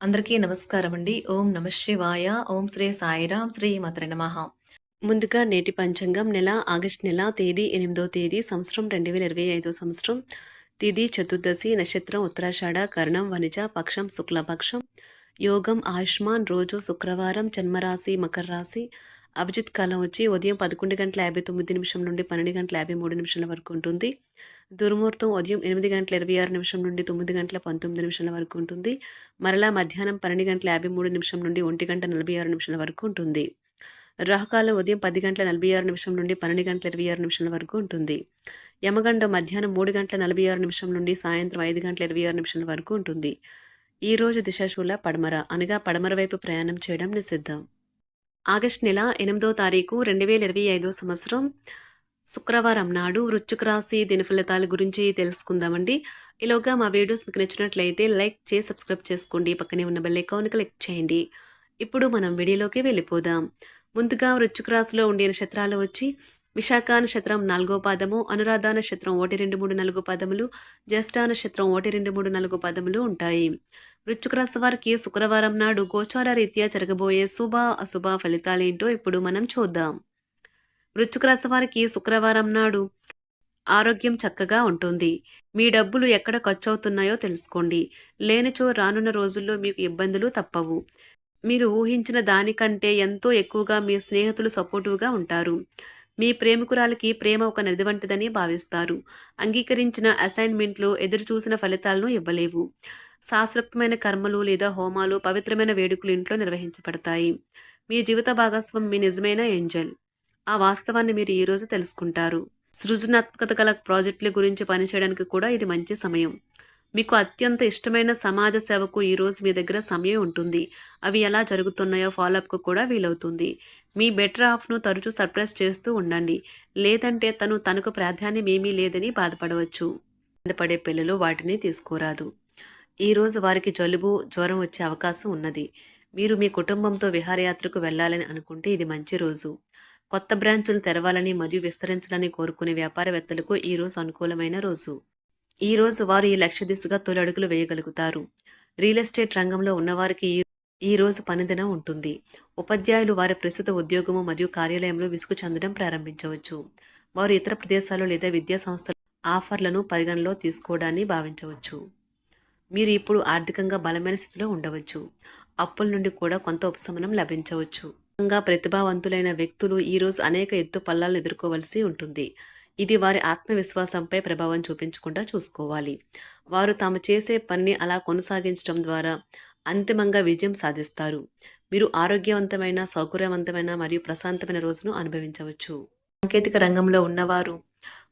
అందరికీ నమస్కారం అండి. ఓం నమ శివాయ. ఓం శ్రీ సాయిరాం శ్రీ మాత్ర నమః. ముందుగా నేటి పంచాంగం నెల ఆగస్టు నెల తేదీ ఎనిమిదో తేదీ సంవత్సరం రెండు వేల ఇరవై ఐదో సంవత్సరం. తిథి చతుర్దశి నక్షత్రం ఉత్తరాషాఢ కర్ణం వనిజ పక్షం శుక్లపక్షం. యోగం ఆయుష్మాన్ రోజు శుక్రవారం జన్మరాశి మకర రాశి. అభిజిత్ కాలం వచ్చి ఉదయం పదకొండు గంటల యాభై తొమ్మిది నిమిషం నుండి పన్నెండు గంటల యాభై మూడు నిమిషాల వరకు ఉంటుంది. దుర్ముహూర్తం ఉదయం ఎనిమిది గంటల ఇరవై ఆరు నిమిషం నుండి తొమ్మిది గంటల పంతొమ్మిది నిమిషాల వరకు ఉంటుంది. మరలా మధ్యాహ్నం పన్నెండు గంటల యాభై మూడు నిమిషం నుండి ఒంటి గంట నలభై ఆరు నిమిషాల వరకు ఉంటుంది. రాహుకాలం ఉదయం పది గంటల నలభై ఆరు నిమిషం నుండి పన్నెండు గంటల ఇరవై ఆరు నిమిషాల వరకు ఉంటుంది. యమగండం మధ్యాహ్నం మూడు గంటల నలభై ఆరు నిమిషం నుండి సాయంత్రం ఐదు గంటల ఇరవై ఆరు నిమిషాల వరకు ఉంటుంది. ఈ రోజు దిశాశూల పడమర అనగా పడమర వైపు ప్రయాణం చేయడం నిషిద్ధం. ఆగస్టు నెల ఎనిమిదో తారీఖు రెండు వేల ఇరవై ఐదో సంవత్సరం. శుక్రవారం నాడు వృచ్చుక రాశి దిన ఫలితాల గురించి తెలుసుకుందామండి. ఈలోగా మా వీడియోస్ మీకు నచ్చినట్లయితే లైక్ చేసి సబ్స్క్రైబ్ చేసుకోండి. పక్కనే ఉన్న బెల్ ఐకాన్ క్లిక్ చేయండి. ఇప్పుడు మనం వీడియోలోకి వెళ్ళిపోదాం. ముందుగా వృచ్చుక రాశిలో ఉండే నక్షత్రాలు వచ్చి విశాఖ నక్షత్రం నాలుగో పాదము అనురాధ నక్షత్రం ఒకటి రెండు మూడు నాలుగు పదములు జ్యేష్ఠ నక్షత్రం ఒకటి రెండు మూడు నాలుగు పదములు ఉంటాయి. వృశ్చిక రాశి వారికి శుక్రవారం నాడు గోచార రీత్యా జరగబోయే శుభ అశుభ ఫలితాలేంటో ఇప్పుడు మనం చూద్దాం. వృశ్చిక రాశి వారికి శుక్రవారం నాడు ఆరోగ్యం చక్కగా ఉంటుంది. మీ డబ్బులు ఎక్కడ ఖర్చు అవుతున్నాయో తెలుసుకోండి. లేనిచో రానున్న రోజుల్లో మీకు ఇబ్బందులు తప్పవు. మీరు ఊహించిన దానికంటే ఎంతో ఎక్కువగా మీ స్నేహితులు సపోర్టివ్గా ఉంటారు. మీ ప్రేమికురాలకి ప్రేమ ఒక నది వంటిదని భావిస్తారు. అంగీకరించిన అసైన్మెంట్లు ఎదురుచూసిన ఫలితాలను ఇవ్వలేవు. శాస్త్రోక్తమైన కర్మలు లేదా హోమాలు పవిత్రమైన వేడుకలు ఇంట్లో నిర్వహించబడతాయి. మీ జీవిత భాగస్వామి మీ నిజమైన ఏంజల్. ఆ వాస్తవాన్ని మీరు ఈరోజు తెలుసుకుంటారు. సృజనాత్మకత గల ప్రాజెక్టుల గురించి పనిచేయడానికి కూడా ఇది మంచి సమయం. మీకు అత్యంత ఇష్టమైన సమాజ సేవకు ఈరోజు మీ దగ్గర సమయం ఉంటుంది. అవి ఎలా జరుగుతున్నాయో ఫాలోఅప్కు కూడా వీలవుతుంది. మీ బెటర్ హాఫ్ను తరచూ సర్ప్రైజ్ చేస్తూ ఉండండి. లేదంటే తను తనకు ప్రాధాన్యం ఏమీ లేదని బాధపడవచ్చు. బాధపడే పిల్లలు వాటిని తీసుకోరాదు. ఈరోజు వారికి జలుబు జ్వరం వచ్చే అవకాశం ఉన్నది. మీరు మీ కుటుంబంతో విహారయాత్రకు వెళ్ళాలని అనుకుంటే ఇది మంచి రోజు. కొత్త బ్రాంచులు తెరవాలని మరియు విస్తరించాలని కోరుకునే వ్యాపారవేత్తలకు ఈరోజు అనుకూలమైన రోజు. ఈ రోజు వారు ఈ లక్ష్య దిశగా తొలి అడుగులు వేయగలుగుతారు. రియల్ ఎస్టేట్ రంగంలో ఉన్నవారికి ఈ ఈ రోజు పనిదినం ఉంటుంది. ఉపాధ్యాయులు వారి ప్రస్తుత ఉద్యోగము మరియు కార్యాలయంలో విసుగు చెందడం ప్రారంభించవచ్చు. వారు ఇతర ప్రదేశాలు లేదా విద్యా సంస్థల ఆఫర్లను పరిగణలో తీసుకోవడాన్ని భావించవచ్చు. మీరు ఇప్పుడు ఆర్థికంగా బలమైన స్థితిలో ఉండవచ్చు. అప్పుల నుండి కూడా కొంత ఉపశమనం లభించవచ్చు. ప్రతిభావంతులైన వ్యక్తులు ఈరోజు అనేక ఎత్తు పల్లాలను ఎదుర్కోవలసి ఉంటుంది. ఇది వారి ఆత్మవిశ్వాసంపై ప్రభావం చూపించకుండా చూసుకోవాలి. వారు తాము చేసే పనిని అలా కొనసాగించడం ద్వారా అంతిమంగా విజయం సాధిస్తారు. మీరు ఆరోగ్యవంతమైన సౌకర్యవంతమైన మరియు ప్రశాంతమైన రోజును అనుభవించవచ్చు. సాంకేతిక రంగంలో ఉన్నవారు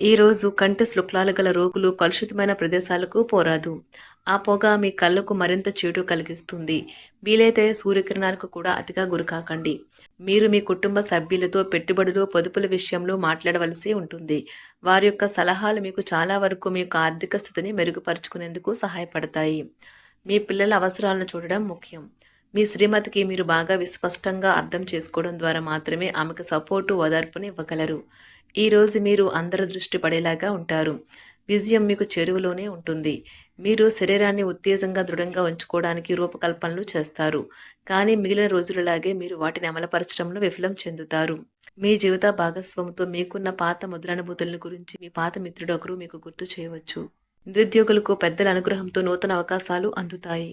ఈరోజు కంటి శుక్లాలు గల రోగులు కలుషితమైన ప్రదేశాలకు పోరాదు. ఆ పొగ మీ కళ్ళకు మరింత చేటు కలిగిస్తుంది. వీలైతే సూర్యకిరణాలకు కూడా అతిగా గురికాకండి మీరు మీ కుటుంబ సభ్యులతో పెట్టుబడులు పొదుపుల విషయంలో మాట్లాడవలసి ఉంటుంది. వారి యొక్క సలహాలు మీకు చాలా వరకు మీ యొక్క ఆర్థిక స్థితిని మెరుగుపరుచుకునేందుకు సహాయపడతాయి. మీ పిల్లల అవసరాలను చూడడం ముఖ్యం. మీ శ్రీమతికి మీరు బాగా విస్పష్టంగా అర్థం చేసుకోవడం ద్వారా మాత్రమే ఆమెకు సపోర్టు ఓదార్పుని ఇవ్వగలరు. ఈరోజు మీరు అందరి దృష్టి పడేలాగా ఉంటారు. విజయం మీకు చెరువులోనే ఉంటుంది. మీరు శరీరాన్ని ఉత్తేజంగా దృఢంగా ఉంచుకోవడానికి రూపకల్పనలు చేస్తారు. కానీ మిగిలిన రోజులలాగే మీరు వాటిని అమలుపరచడంలో విఫలం చెందుతారు. మీ జీవిత భాగస్వామితో మీకున్న పాత ముద్రానుభూతులను గురించి మీ పాత మిత్రుడు ఒకరు మీకు గుర్తు చేయవచ్చు. నిరుద్యోగులకు పెద్దల అనుగ్రహంతో నూతన అవకాశాలు అందుతాయి.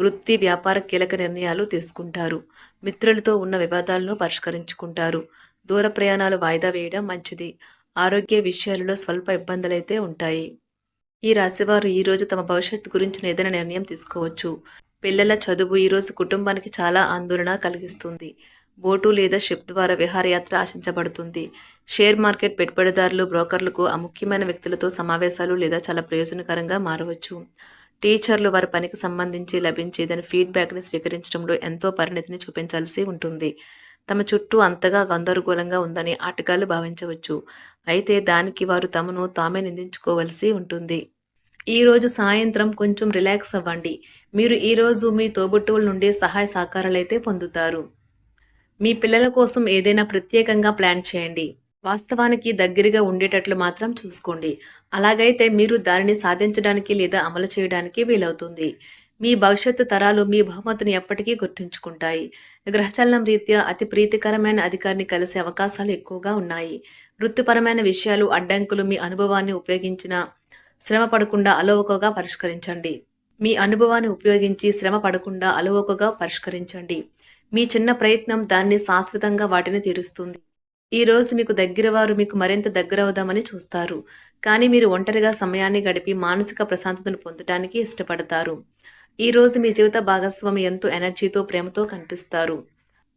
వృత్తి వ్యాపార కీలక నిర్ణయాలు తీసుకుంటారు. మిత్రులతో ఉన్న వివాదాలను పరిష్కరించుకుంటారు. దూర ప్రయాణాలు వాయిదా వేయడం మంచిది. ఆరోగ్య విషయాలలో స్వల్ప ఇబ్బందులైతే ఉంటాయి. ఈ రాశివారు ఈరోజు తమ భవిష్యత్తు గురించిన ఏదైనా నిర్ణయం తీసుకోవచ్చు. పిల్లల చదువు ఈరోజు కుటుంబానికి చాలా ఆందోళన కలిగిస్తుంది. బోటు లేదా షిప్ ద్వారా విహారయాత్ర ఆశించబడుతుంది. షేర్ మార్కెట్ పెట్టుబడిదారులు బ్రోకర్లకు ఆ ముఖ్యమైన వ్యక్తులతో సమావేశాలు లేదా చాలా ప్రయోజనకరంగా మారవచ్చు. టీచర్లు వారి పనికి సంబంధించి లభించే దాని ఫీడ్బ్యాక్ని స్వీకరించడంలో ఎంతో పరిణతిని చూపించాల్సి ఉంటుంది. తమ చుట్టూ అంతగా గందరగోళంగా ఉందని ఆటగాళ్ళు భావించవచ్చు. అయితే దానికి వారు తమను తామే నిందించుకోవలసి ఉంటుంది. ఈరోజు సాయంత్రం కొంచెం రిలాక్స్ అవ్వండి. మీరు ఈరోజు మీ తోబుట్టువుల నుండి సహాయ సహకారాలైతే పొందుతారు. మీ పిల్లల కోసం ఏదైనా ప్రత్యేకంగా ప్లాన్ చేయండి. వాస్తవానికి దగ్గరగా ఉండేటట్లు మాత్రం చూసుకోండి. అలాగైతే మీరు దానిని సాధించడానికి లేదా అమలు చేయడానికి వీలవుతుంది. మీ భవిష్యత్తు తరాలు మీ బహుమతిని ఎప్పటికీ గుర్తుంచుకుంటాయి. గ్రహచలనం రీత్యా అతి ప్రీతికరమైన అధికారిని కలిసే అవకాశాలు ఎక్కువగా ఉన్నాయి. వృత్తిపరమైన విషయాలు అడ్డంకులు మీ అనుభవాన్ని ఉపయోగించిన శ్రమ పడకుండా అలవకగా పరిష్కరించండి. మీ అనుభవాన్ని ఉపయోగించి శ్రమ పడకుండా అలవకగా పరిష్కరించండి. మీ చిన్న ప్రయత్నం దాన్ని శాశ్వతంగా వాటిని తీరుస్తుంది. ఈ రోజు మీకు దగ్గరవారు మీకు మరింత దగ్గరవుదామని చూస్తారు. కానీ మీరు ఒంటరిగా సమయాన్ని గడిపి మానసిక ప్రశాంతతను పొందటానికి ఇష్టపడతారు. ఈ రోజు మీ జీవిత భాగస్వామి ఎంతో ఎనర్జీతో ప్రేమతో కనిపిస్తారు.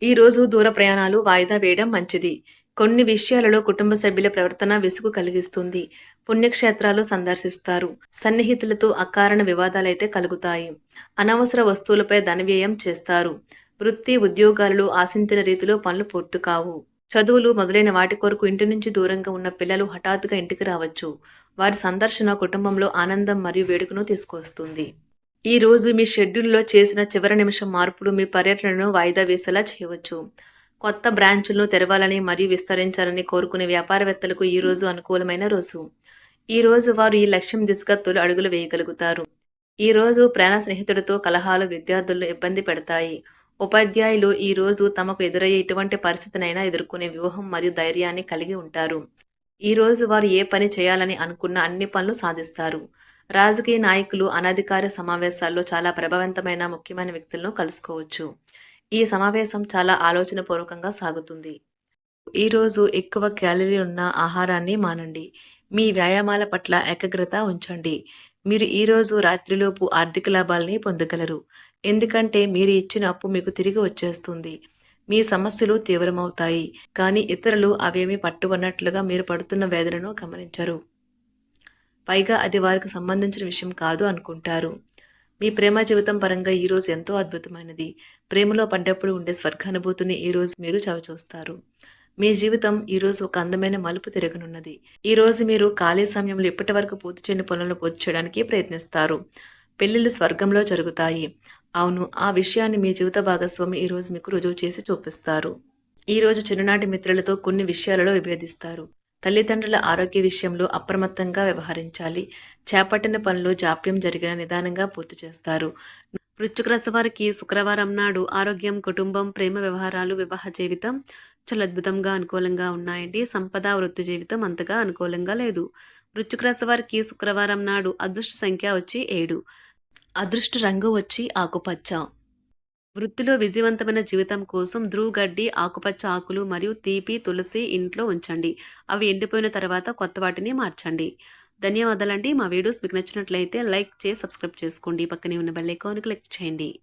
ఈ రోజు దూర ప్రయాణాలు వాయిదా వేయడం మంచిది. కొన్ని విషయాలలో కుటుంబ సభ్యుల ప్రవర్తన విసుగు కలిగిస్తుంది. పుణ్యక్షేత్రాలు సందర్శిస్తారు. సన్నిహితులతో అకారణ వివాదాలైతే కలుగుతాయి. అనవసర వస్తువులపై ధనవ్యయం చేస్తారు. వృత్తి ఉద్యోగాలలో ఆశించిన రీతిలో పనులు పూర్తి కావు. చదువులు మొదలైన వాటి కొరకు ఇంటి నుంచి దూరంగా ఉన్న పిల్లలు హఠాత్తుగా ఇంటికి రావచ్చు. వారి సందర్శన కుటుంబంలో ఆనందం మరియు వేడుకను తీసుకొస్తుంది ఈ రోజు మీ షెడ్యూల్లో చేసిన చివరి నిమిషం మార్పులు మీ పర్యటనను వాయిదా వేసేలా చేయవచ్చు. కొత్త బ్రాంచులను తెరవాలని మరియు విస్తరించాలని కోరుకునే వ్యాపారవేత్తలకు ఈ రోజు అనుకూలమైన రోజు. ఈ రోజు వారు ఈ లక్ష్యం దిశగా తొలి అడుగులు వేయగలుగుతారు. ఈ రోజు ప్రాణ స్నేహితుడితో కలహాలు విద్యార్థులను ఇబ్బంది పెడతాయి. ఉపాధ్యాయులు ఈ రోజు తమకు ఎదురయ్యే ఎటువంటి పరిస్థితినైనా ఎదుర్కొనే వ్యూహం మరియు ధైర్యాన్ని కలిగి ఉంటారు. ఈ రోజు వారు ఏ పని చేయాలని అనుకున్న అన్ని పనులు సాధిస్తారు. రాజకీయ నాయకులు అనధికార సమావేశాల్లో చాలా ప్రభావవంతమైన ముఖ్యమైన వ్యక్తులను కలుసుకోవచ్చు. ఈ సమావేశం చాలా ఆలోచనపూర్వకంగా సాగుతుంది. ఈరోజు ఎక్కువ క్యాలరీ ఉన్న ఆహారాన్ని మానండి. మీ వ్యాయామాల పట్ల ఏకాగ్రత ఉంచండి. మీరు ఈరోజు రాత్రిలోపు ఆర్థిక లాభాలని పొందగలరు. ఎందుకంటే మీరు ఇచ్చిన అప్పు మీకు తిరిగి వచ్చేస్తుంది. మీ సమస్యలు తీవ్రమవుతాయి. కానీ ఇతరులు అవేమీ పట్టుకున్నట్లుగా మీరు పడుతున్న వేదనను గమనించరు. పైగా అది వారికి సంబంధించిన విషయం కాదు అనుకుంటారు. మీ ప్రేమ జీవితం పరంగా ఈరోజు ఎంతో అద్భుతమైనది. ప్రేమలో పడ్డప్పుడు ఉండే స్వర్గానుభూతిని ఈరోజు మీరు చవిచూస్తారు. మీ జీవితం ఈరోజు ఒక అందమైన మలుపు తిరగనున్నది. ఈరోజు మీరు ఖాళీ సమయంలో ఇప్పటి వరకు పూర్తి చేయని పనులను పూర్తి చేయడానికి ప్రయత్నిస్తారు. పెళ్ళిళ్ళు స్వర్గంలో జరుగుతాయి. అవును ఆ విషయాన్ని మీ జీవిత భాగస్వామి ఈరోజు మీకు రుజువు చేసి చూపిస్తారు. ఈరోజు చిన్ననాటి మిత్రులతో కొన్ని విషయాలలో విభేదిస్తారు. తల్లిదండ్రుల ఆరోగ్య విషయంలో అప్రమత్తంగా వ్యవహరించాలి. చేపట్టిన పనులు జాప్యం జరిగిన నిదానంగా పూర్తి చేస్తారు. వృశ్చిక వారికి శుక్రవారం నాడు ఆరోగ్యం కుటుంబం ప్రేమ వ్యవహారాలు వివాహ జీవితం చాలా అద్భుతంగా అనుకూలంగా ఉన్నాయండి. సంపద వృత్తి జీవితం అంతగా అనుకూలంగా లేదు. వృశ్చిక రాశి వారికి శుక్రవారం నాడు అదృష్ట సంఖ్య వచ్చి ఏడు. అదృష్ట రంగు వచ్చి ఆకుపచ్చ. వృత్తిలో విజయవంతమైన జీవితం కోసం ధ్రువగడ్డి ఆకుపచ్చ ఆకులు మరియు తీపి తులసి ఇంట్లో ఉంచండి. అవి ఎండిపోయిన తర్వాత కొత్త వాటిని మార్చండి. ధన్యవాదాలండి. మా వీడియోస్ మీకు నచ్చినట్లయితే లైక్ చేసి సబ్స్క్రైబ్ చేసుకోండి. పక్కనే ఉన్న బెల్ ఐకాన్కి క్లిక్ చేయండి.